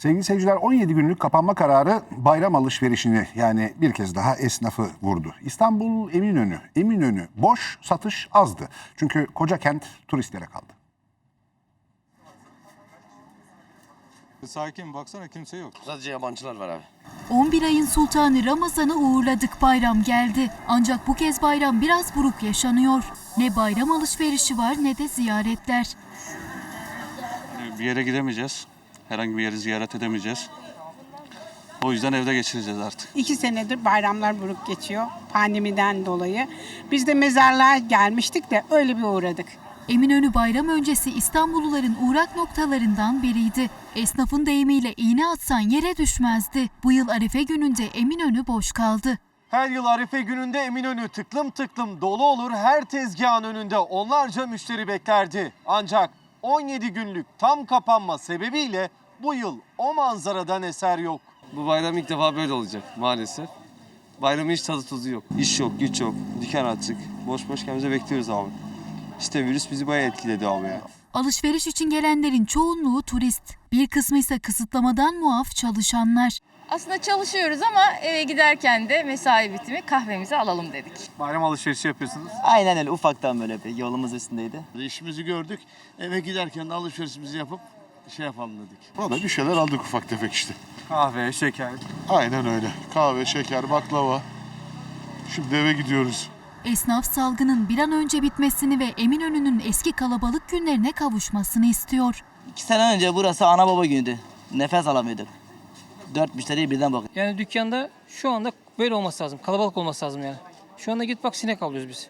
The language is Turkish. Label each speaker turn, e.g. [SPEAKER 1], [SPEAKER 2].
[SPEAKER 1] Sevgili seyirciler 17 günlük kapanma kararı bayram alışverişini yani bir kez daha esnafı vurdu. İstanbul Eminönü, Eminönü boş satış azdı. Çünkü koca kent turistlere kaldı.
[SPEAKER 2] Sakin baksana kimse yok.
[SPEAKER 3] Sadece yabancılar var abi.
[SPEAKER 4] 11 ayın sultanı Ramazan'ı uğurladık bayram geldi. Ancak bu kez bayram biraz buruk yaşanıyor. Ne bayram alışverişi var ne de ziyaretler.
[SPEAKER 5] Bir yere gidemeyeceğiz. Herhangi bir yeri ziyaret edemeyeceğiz. O yüzden evde geçireceğiz artık.
[SPEAKER 6] İki senedir bayramlar buruk geçiyor pandemiden dolayı. Biz de mezarlığa gelmiştik de öyle bir uğradık.
[SPEAKER 4] Eminönü bayram öncesi İstanbulluların uğrak noktalarından biriydi. Esnafın deyimiyle iğne atsan yere düşmezdi. Bu yıl Arefe gününde Eminönü boş kaldı.
[SPEAKER 7] Her yıl Arife gününde Eminönü tıklım tıklım dolu olur. Her tezgahın önünde onlarca müşteri beklerdi. Ancak 17 günlük tam kapanma sebebiyle bu yıl o manzaradan eser yok.
[SPEAKER 3] Bu bayram ilk defa böyle olacak maalesef. Bayramın hiç tadı tuzu yok. İş yok, güç yok. Dükkan açık. Boş boş kendimize bekliyoruz abi. İşte virüs bizi bayağı etkiledi abi ya.
[SPEAKER 4] Alışveriş için gelenlerin çoğunluğu turist. Bir kısmı ise kısıtlamadan muaf çalışanlar.
[SPEAKER 8] Aslında çalışıyoruz ama eve giderken de mesai bitimi kahvemizi alalım dedik.
[SPEAKER 7] Bayram alışverişi yapıyorsunuz.
[SPEAKER 9] Aynen öyle ufaktan böyle bir yolumuz üstündeydi.
[SPEAKER 10] İşimizi gördük. Eve giderken de alışverişimizi yapıp şey yapalım dedik.
[SPEAKER 11] Valla bir şeyler aldık ufak tefek işte.
[SPEAKER 7] Kahve, şeker.
[SPEAKER 11] Aynen öyle. Kahve, şeker, baklava. Şimdi eve gidiyoruz.
[SPEAKER 4] Esnaf salgının bir an önce bitmesini ve Eminönü'nün eski kalabalık günlerine kavuşmasını istiyor.
[SPEAKER 9] İki sene önce burası ana baba günüydü. Nefes alamıyorduk. Dört müşteriye birden bakıyor.
[SPEAKER 12] Yani dükkanda şu anda böyle olması lazım. Kalabalık olması lazım yani. Şu anda git bak sinek avlıyoruz biz.